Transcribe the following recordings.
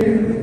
Thank you.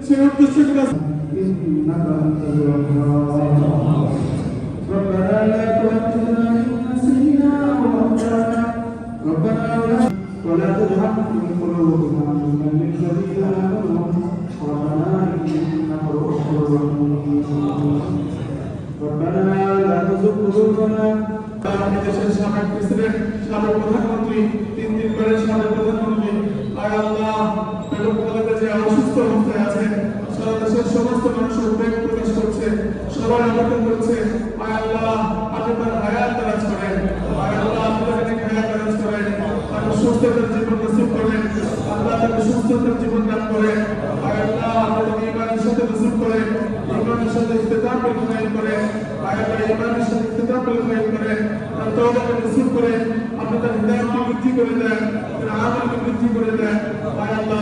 পাঠিয়েছেন সেই উদ্দেশ্যগুলো إنك أنت الوهاب ربنا لا تؤاخذنا إن نسينا أو أخطأنا ربنا ولا ولا تجعل في قلوبنا غلا للذين آمنوا ربنا إنك رؤوف رحيم ربنا لا تزغ قلوبنا দেশের সাবেক প্রেসিডেন্ট সাবেক প্রধানমন্ত্রী তিন দিন করে সাবেক প্রধানমন্ত্রী আয় আল্লাহ জিয়া অসুস্থ অবস্থায় আছেন সারা দেশের সমস্ত মানুষ উদ্বেগ প্রকাশ করছে, সবাই আলোচনা করছে। আয় আল্লাহ আপনি তার হায়াত করেন। আয় আল্লাহ আপনি হায়াত করেন সুস্থতার জীবন করেন। আল্লাহ তাকে সুস্থতার জীবন দান করেন, আয় আল্লাহ ইমানের সাথে করেন, ইমানের সাথে করেন। আয় আল্লাহ, ইমানের সাথে করেন। তার করেন। আপনি তার হৃদয়কে বৃদ্ধি করে দেন, তার বৃদ্ধি করে দেন। আয় আল্লাহ